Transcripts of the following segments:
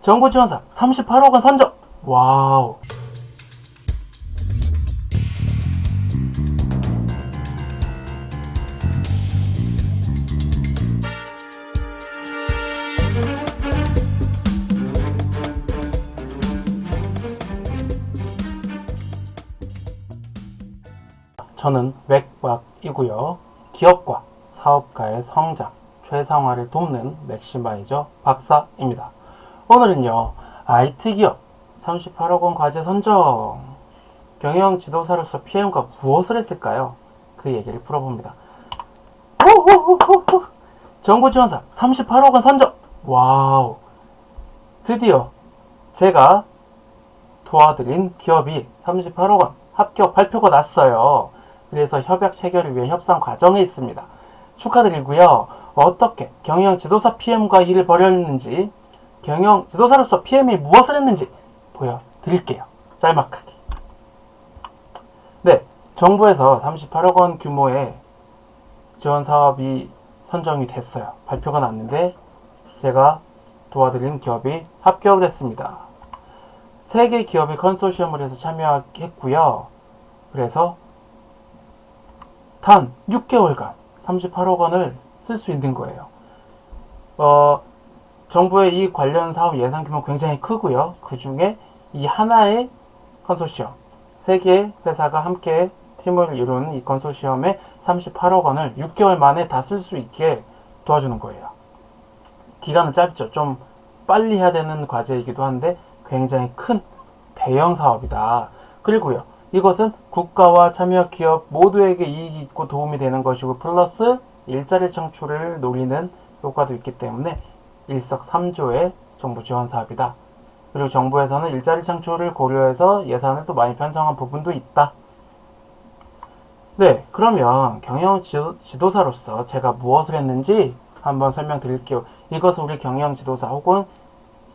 정부 지원사 38억 원 선정. 와우. 저는 맥박이고요. 기업과 사업가의 성장, 최상화를 돕는 맥시마이저 박사입니다. 오늘은요, IT 기업 38억 원 과제 선정, 경영 지도사로서 PM과 무엇을 했을까요? 그 얘기를 풀어봅니다. 정부 지원사 38억 원 선정! 와우! 드디어 제가 도와드린 기업이 38억 원 합격 발표가 났어요. 그래서 협약 체결을 위해 협상 과정에 있습니다. 축하드리고요. 어떻게 경영 지도사 PM과 일을 벌였는지, 경영 지도사로서 PM이 무엇을 했는지 보여드릴게요. 짤막하게. 네, 정부에서 38억 원 규모의 지원 사업이 선정이 됐어요. 발표가 났는데 제가 도와드린 기업이 합격을 했습니다. 세 개 기업이 컨소시엄을 해서 참여했고요. 그래서 단 6개월간 38억 원을 쓸 수 있는 거예요. 어, 정부의 이 관련 사업 예산 규모 굉장히 크고요. 그 중에 이 하나의 컨소시엄, 세 개의 회사가 함께 팀을 이룬 이 컨소시엄에 38억 원을 6개월 만에 다 쓸 수 있게 도와주는 거예요. 기간은 짧죠. 좀 빨리 해야 되는 과제이기도 한데 굉장히 큰 대형 사업이다. 그리고요. 이것은 국가와 참여 기업 모두에게 이익이 있고 도움이 되는 것이고 플러스 일자리 창출을 노리는 효과도 있기 때문에 일석삼조의 정부 지원 사업이다. 그리고 정부에서는 일자리 창출을 고려해서 예산을 또 많이 편성한 부분도 있다. 네, 그러면 경영 지도, 지도 사로서 제가 무엇을 했는지 한번 설명드릴게요. 이것은 우리 경영 지도사 혹은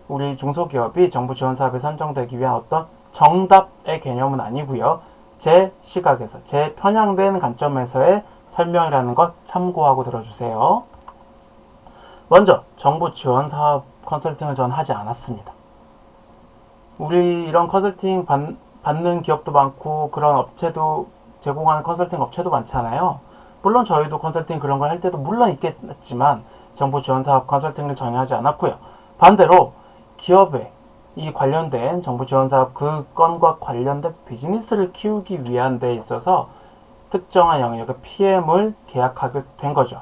우리 중소기업이 정부 지원 사업에 선정되기 위한 어떤 정답의 개념은 아니고요. 제 시각에서 제 편향된 관점에서의 설명이라는 것 참고하고 들어주세요. 먼저 정부 지원 사업 컨설팅을 전 하지 않았습니다. 우리 이런 컨설팅 받, 받는 기업도 많고 그런 업체도 제공하는 컨설팅 업체도 많잖아요. 물론 저희도 컨설팅 그런 걸 할 때도 물론 있겠지만 정부 지원 사업 컨설팅을 전혀 하지 않았고요. 반대로 기업에 이 관련된 정부 지원 사업 그 건과 관련된 비즈니스를 키우기 위한 데 있어서 특정한 영역의 PM을 계약하게 된 거죠.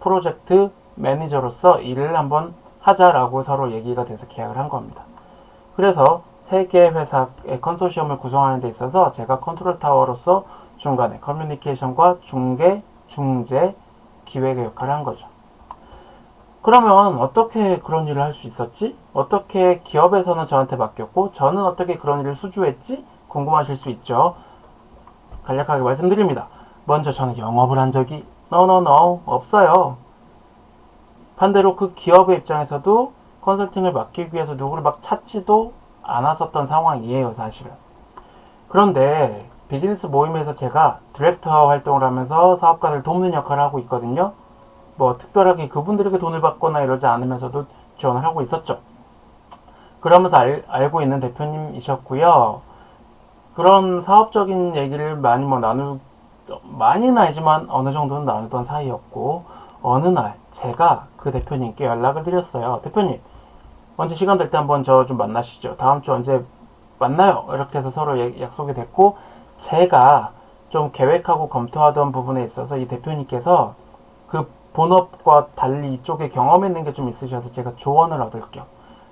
프로젝트 매니저로서 일을 한번 하자라고 서로 얘기가 돼서 계약을 한 겁니다. 그래서 세 개의 회사의 컨소시엄을 구성하는 데 있어서 제가 컨트롤 타워로서 중간에 커뮤니케이션과 중개, 중재, 기획의 역할을 한 거죠. 그러면 어떻게 그런 일을 할 수 있었지? 어떻게 기업에서는 저한테 맡겼고 저는 어떻게 그런 일을 수주했지? 궁금하실 수 있죠. 간략하게 말씀드립니다. 먼저 저는 영업을 한 적이 no no no 없어요. 반대로 그 기업의 입장에서도 컨설팅을 맡기기 위해서 누구를 막 찾지도 않았었던 상황이에요, 사실은. 그런데 비즈니스 모임에서 제가 디렉터 활동을 하면서 사업가들 돕는 역할을 하고 있거든요. 뭐 특별하게 그분들에게 돈을 받거나 이러지 않으면서도 지원을 하고 있었죠. 그러면서 알, 알고 있는 대표님이셨고요. 그런 사업적인 얘기를 많이 뭐 나누 많이는 아니지만 어느 정도는 나누던 사이였고 어느 날 제가 그 대표님께 연락을 드렸어요. 대표님 언제 시간 될 때 한번 저 좀 만나시죠. 다음 주 언제 만나요. 이렇게 해서 서로 예- 약속이 됐고 제가 좀 계획하고 검토하던 부분에 있어서 이 대표님께서 그 본업과 달리 이쪽에 경험 있는 게 좀 있으셔서 제가 조언을 얻을 겸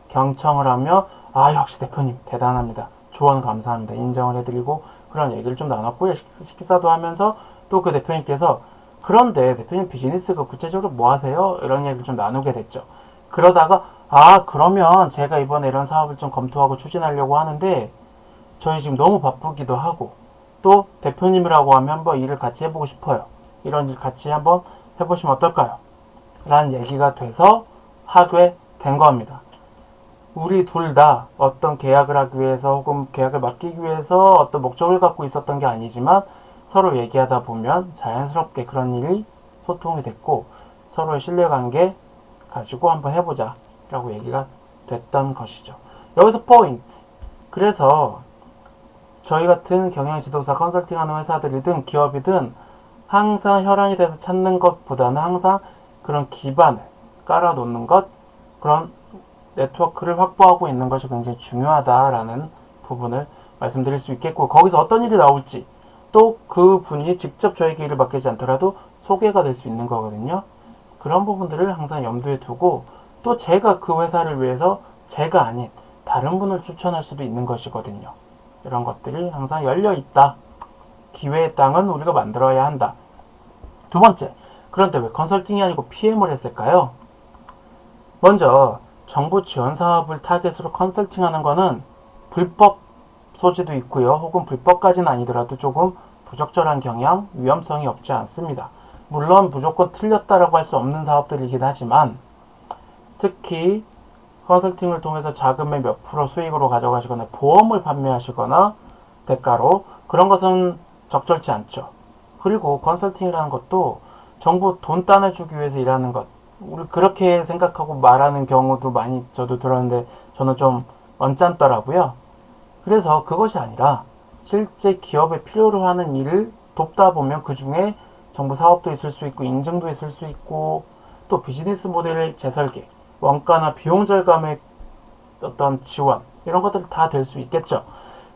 경청을 하며 아 역시 대표님 대단합니다. 조언 감사합니다. 인정을 해드리고 그런 얘기를 좀 나눴고요. 식- 식사도 하면서 또 그 대표님께서 그런데 대표님 비즈니스 그 구체적으로 뭐 하세요? 이런 얘기를 좀 나누게 됐죠. 그러다가 아 그러면 제가 이번에 이런 사업을 좀 검토하고 추진하려고 하는데 저희 지금 너무 바쁘기도 하고 또 대표님이라고 하면 한번 일을 같이 해보고 싶어요. 이런 일 같이 한번 해보시면 어떨까요? 라는 얘기가 돼서 하게 된 겁니다. 우리 둘 다 어떤 계약을 하기 위해서 혹은 계약을 맡기기 위해서 어떤 목적을 갖고 있었던 게 아니지만 서로 얘기하다 보면 자연스럽게 그런 일이 소통이 됐고 서로의 신뢰관계 가지고 한번 해보자 라고 얘기가 됐던 것이죠. 여기서 포인트. 그래서 저희 같은 경영 지도사 컨설팅하는 회사들이든 기업이든 항상 혈안이 돼서 찾는 것보다는 항상 그런 기반을 깔아놓는 것, 그런 네트워크를 확보하고 있는 것이 굉장히 중요하다라는 부분을 말씀드릴 수 있겠고, 거기서 어떤 일이 나올지, 또 그 분이 직접 저에게 일을 맡기지 않더라도 소개가 될 수 있는 거거든요. 그런 부분들을 항상 염두에 두고, 또 제가 그 회사를 위해서 제가 아닌 다른 분을 추천할 수도 있는 것이거든요. 이런 것들이 항상 열려 있다. 기회의 땅은 우리가 만들어야 한다. 두 번째, 그런데 왜 컨설팅이 아니고 PM을 했을까요? 먼저 정부 지원 사업을 타겟으로 컨설팅하는 거는 불법 소지도 있고요. 혹은 불법까지는 아니더라도 조금 부적절한 경향, 위험성이 없지 않습니다. 물론 무조건 틀렸다라고 할 수 없는 사업들이긴 하지만 특히 컨설팅을 통해서 자금의 몇 프로 수익으로 가져가시거나 보험을 판매하시거나 대가로 그런 것은 적절치 않죠. 그리고 컨설팅이라는 것도 정부 돈 따내주기 위해서 일하는 것. 우리 그렇게 생각하고 말하는 경우도 많이 저도 들었는데 저는 좀 언짢더라고요. 그래서 그것이 아니라 실제 기업에 필요로 하는 일을 돕다 보면 그 중에 정부 사업도 있을 수 있고 인증도 있을 수 있고 또 비즈니스 모델 재설계, 원가나 비용 절감의 어떤 지원 이런 것들 다 될 수 있겠죠.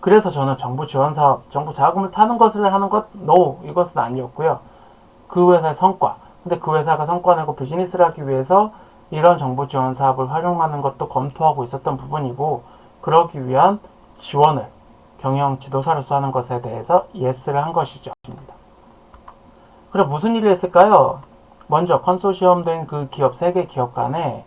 그래서 저는 정부 지원 사업, 정부 자금을 타는 것을 하는 것, no 이것은 아니었고요. 그 회사의 성과. 근데 그 회사가 성과 내고 비즈니스를 하기 위해서 이런 정부 지원 사업을 활용하는 것도 검토하고 있었던 부분이고 그러기 위한 지원을 경영 지도사로서 하는 것에 대해서 예스를 한 것이죠. 그래 무슨 일을 했을까요? 먼저 컨소시엄 된 그 기업 세개 기업 간에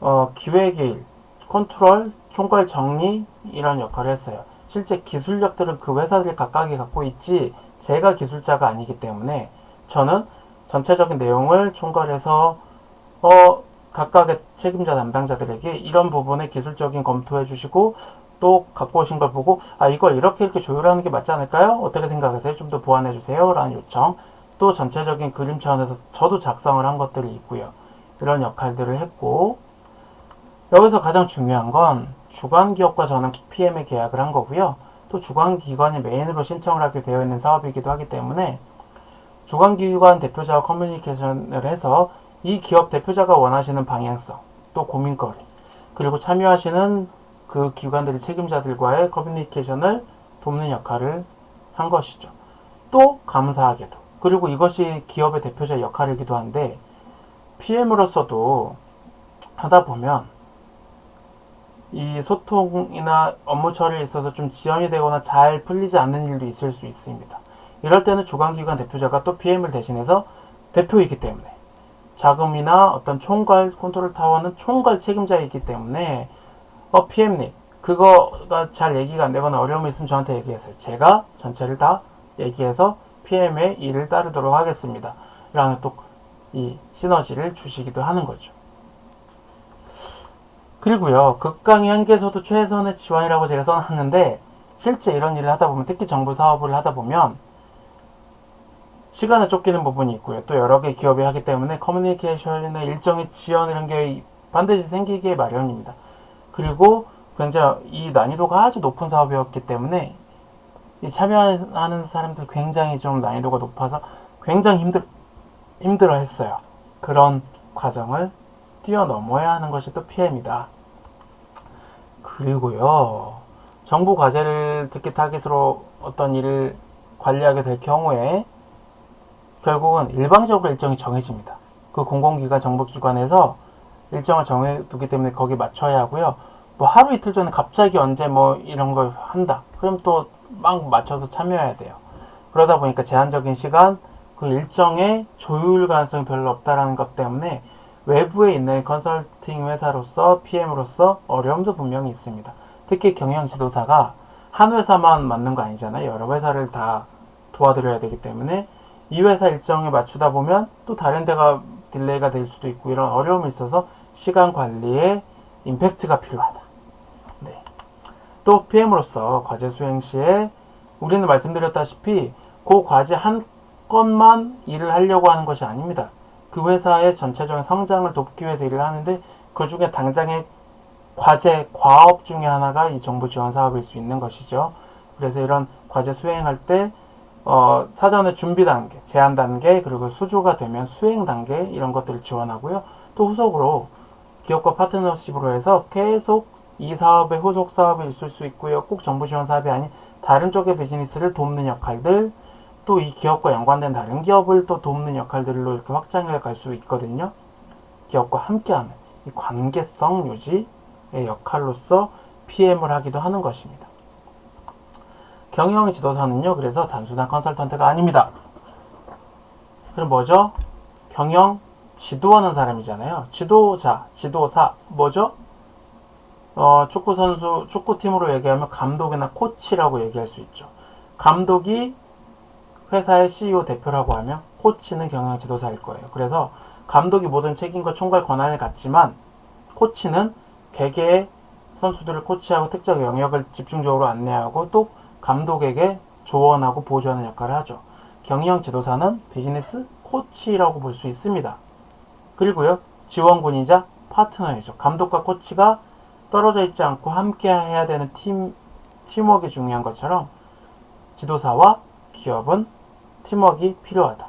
어, 기획일, 컨트롤, 총괄 정리 이런 역할을 했어요. 실제 기술력들은 그 회사들이 각각이 갖고 있지 제가 기술자가 아니기 때문에 저는 전체적인 내용을 총괄해서 어, 각각의 책임자 담당자들에게 이런 부분에 기술적인 검토해 주시고 또 갖고 오신 걸 보고 아 이걸 이렇게 이렇게 조율하는 게 맞지 않을까요? 어떻게 생각하세요? 좀 더 보완해 주세요. 라는 요청 또 전체적인 그림 차원에서 저도 작성을 한 것들이 있고요. 이런 역할들을 했고 여기서 가장 중요한 건 주관 기업과 저는 PM에 계약을 한 거고요. 또 주관 기관이 메인으로 신청을 하게 되어 있는 사업이기도 하기 때문에 주관 기관 대표자와 커뮤니케이션을 해서 이 기업 대표자가 원하시는 방향성, 또 고민거리, 그리고 참여하시는 그 기관들의 책임자들과의 커뮤니케이션을 돕는 역할을 한 것이죠. 또 감사하게도 그리고 이것이 기업의 대표자 역할이기도 한데 PM으로서도 하다 보면 이 소통이나 업무 처리에 있어서 좀 지연이 되거나 잘 풀리지 않는 일도 있을 수 있습니다. 이럴 때는 주관기관 대표자가 또 PM을 대신해서 대표이기 때문에 자금이나 어떤 총괄 컨트롤 타워는 총괄 책임자이기 때문에 어 PM님 그거가 잘 얘기가 안 되거나 어려움이 있으면 저한테 얘기하세요. 제가 전체를 다 얘기해서 PM의 일을 따르도록 하겠습니다. 라는 또 이 시너지를 주시기도 하는 거죠. 그리고요, 극강의 한계에서도 최선의 지원이라고 제가 써놨는데, 실제 이런 일을 하다 보면, 특히 정부 사업을 하다 보면, 시간에 쫓기는 부분이 있고요. 또 여러 개 기업이 하기 때문에 커뮤니케이션이나 일정의 지연 이런 게 반드시 생기기 마련입니다. 그리고 굉장히 이 난이도가 아주 높은 사업이었기 때문에 이 참여하는 사람들 굉장히 좀 난이도가 높아서 굉장히 힘들 힘들어 했어요. 그런 과정을 뛰어넘어야 하는 것이 또 PM이다. 그리고요, 정부 과제를 특히 타깃으로 어떤 일을 관리하게 될 경우에 결국은 일방적으로 일정이 정해집니다. 그 공공기관 정부기관에서 일정을 정해두기 때문에 거기 맞춰야 하고요. 뭐 하루 이틀 전에 갑자기 언제 뭐 이런 걸 한다. 그럼 또 막 맞춰서 참여해야 돼요. 그러다 보니까 제한적인 시간, 그 일정의 조율 가능성이 별로 없다라는 것 때문에 외부에 있는 컨설팅 회사로서 PM으로서 어려움도 분명히 있습니다. 특히 경영 지도사가 한 회사만 맞는 거 아니잖아요. 여러 회사를 다 도와드려야 되기 때문에 이 회사 일정에 맞추다 보면 또 다른 데가 딜레이가 될 수도 있고 이런 어려움이 있어서 시간 관리에 임팩트가 필요하다. 네. 또 PM으로서 과제 수행 시에 우리는 말씀드렸다시피 그 과제 한 건만 일을 하려고 하는 것이 아닙니다. 그 회사의 전체적인 성장을 돕기 위해서 일을 하는데 그 중에 당장에 과제, 과업 중에 하나가 이 정부 지원 사업일 수 있는 것이죠. 그래서 이런 과제 수행할 때 어, 사전에 준비 단계, 제안 단계, 그리고 수주가 되면 수행 단계 이런 것들을 지원하고요. 또 후속으로 기업과 파트너십으로 해서 계속 이 사업의 후속 사업이 있을 수 있고요. 꼭 정부 지원 사업이 아닌 다른 쪽의 비즈니스를 돕는 역할들, 또 이 기업과 연관된 다른 기업을 또 돕는 역할들로 이렇게 확장해 갈 수 있거든요. 기업과 함께하는 이 관계성 유지의 역할로서 PM을 하기도 하는 것입니다. 경영 지도사는요, 그래서 단순한 컨설턴트가 아닙니다. 그럼 뭐죠? 경영 지도하는 사람이잖아요. 지도자, 지도사, 뭐죠? 어, 축구 선수, 축구팀으로 얘기하면 감독이나 코치라고 얘기할 수 있죠. 감독이 회사의 CEO 대표라고 하면 코치는 경영 지도사일 거예요. 그래서 감독이 모든 책임과 총괄 권한을 갖지만 코치는 개개의 선수들을 코치하고 특정 영역을 집중적으로 안내하고 또 감독에게 조언하고 보조하는 역할을 하죠. 경영 지도사는 비즈니스 코치라고 볼 수 있습니다. 그리고요, 지원군이자 파트너이죠. 감독과 코치가 떨어져 있지 않고 함께 해야 되는 팀, 팀워크가 중요한 것처럼 지도사와 기업은 팀워크가 필요하다.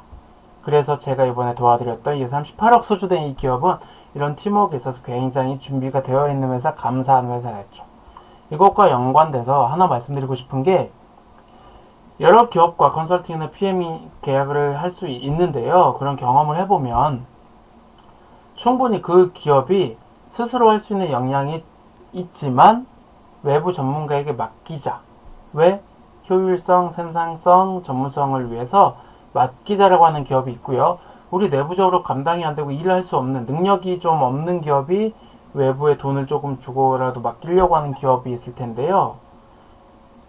그래서 제가 이번에 도와드렸던 이 38억 수주된 이 기업은 이런 팀워크에 있어서 굉장히 준비가 되어 있는 회사, 감사한 회사였죠. 이것과 연관돼서 하나 말씀드리고 싶은 게 여러 기업과 컨설팅이나 PM이 계약을 할 수 있는데요. 그런 경험을 해보면 충분히 그 기업이 스스로 할 수 있는 역량이 있지만 외부 전문가에게 맡기자. 왜? 효율성, 생산성, 전문성을 위해서 맡기자라고 하는 기업이 있고요. 우리 내부적으로 감당이 안 되고 일을 할 수 없는 능력이 좀 없는 기업이 외부에 돈을 조금 주고라도 맡기려고 하는 기업이 있을 텐데요.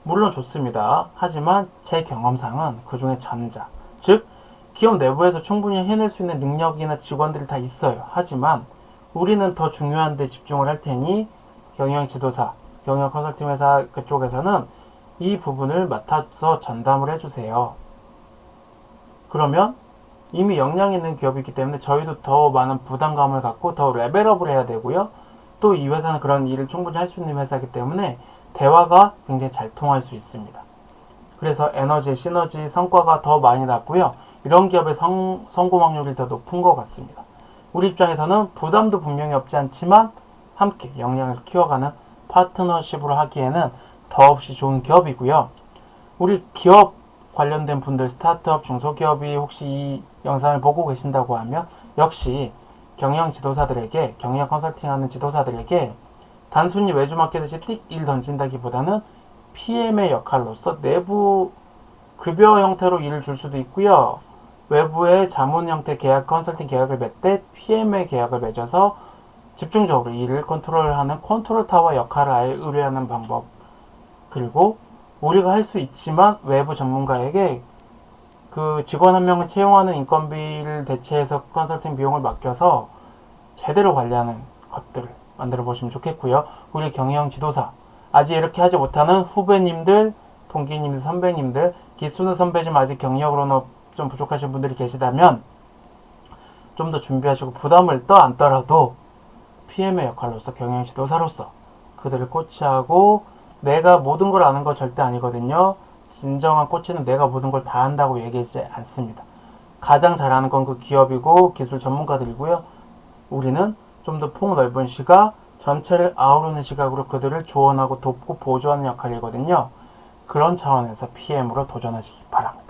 물론 좋습니다. 하지만 제 경험상은 그 중에 전자. 즉, 기업 내부에서 충분히 해낼 수 있는 능력이나 직원들이 다 있어요. 하지만 우리는 더 중요한 데 집중을 할 테니 경영 지도사, 경영 컨설팅 회사 그쪽에서는 이 부분을 맡아서 전담을 해주세요. 그러면 이미 역량 있는 기업이기 때문에 저희도 더 많은 부담감을 갖고 더 레벨업을 해야 되고요. 또 이 회사는 그런 일을 충분히 할 수 있는 회사이기 때문에 대화가 굉장히 잘 통할 수 있습니다. 그래서 에너지, 시너지, 성과가 더 많이 났고요. 이런 기업의 성, 성공 확률이 더 높은 것 같습니다. 우리 입장에서는 부담도 분명히 없지 않지만 함께 역량을 키워가는 파트너십으로 하기에는 더없이 좋은 기업이고요. 우리 기업 관련된 분들, 스타트업, 중소기업이 혹시 이 영상을 보고 계신다고 하면 역시 경영 지도사들에게, 경영 컨설팅 하는 지도사들에게 단순히 외주 맡기듯이 띡일 던진다기보다는 PM의 역할로서 내부 급여 형태로 일을 줄 수도 있고요. 외부의 자문 형태 계약, 컨설팅 계약을 맺되 PM의 계약을 맺어서 집중적으로 일을 컨트롤하는 컨트롤 타워 역할을 아예 의뢰하는 방법. 그리고 우리가 할 수 있지만 외부 전문가에게 그 직원 한 명을 채용하는 인건비를 대체해서 컨설팅 비용을 맡겨서 제대로 관리하는 것들을 만들어 보시면 좋겠고요. 우리 경영 지도사 아직 이렇게 하지 못하는 후배님들, 동기님들, 선배님들 기수는 선배지만 아직 경력으로는 좀 부족하신 분들이 계시다면 좀 더 준비하시고 부담을 떠 안더라도 PM의 역할로서 경영 지도사로서 그들을 코치하고 내가 모든 걸 아는 거 절대 아니거든요. 진정한 코치는 내가 모든 걸 다 한다고 얘기하지 않습니다. 가장 잘하는 건 그 기업이고 기술 전문가들이고요. 우리는 좀 더 폭넓은 시각, 전체를 아우르는 시각으로 그들을 조언하고 돕고 보조하는 역할이거든요. 그런 차원에서 PM으로 도전하시기 바랍니다.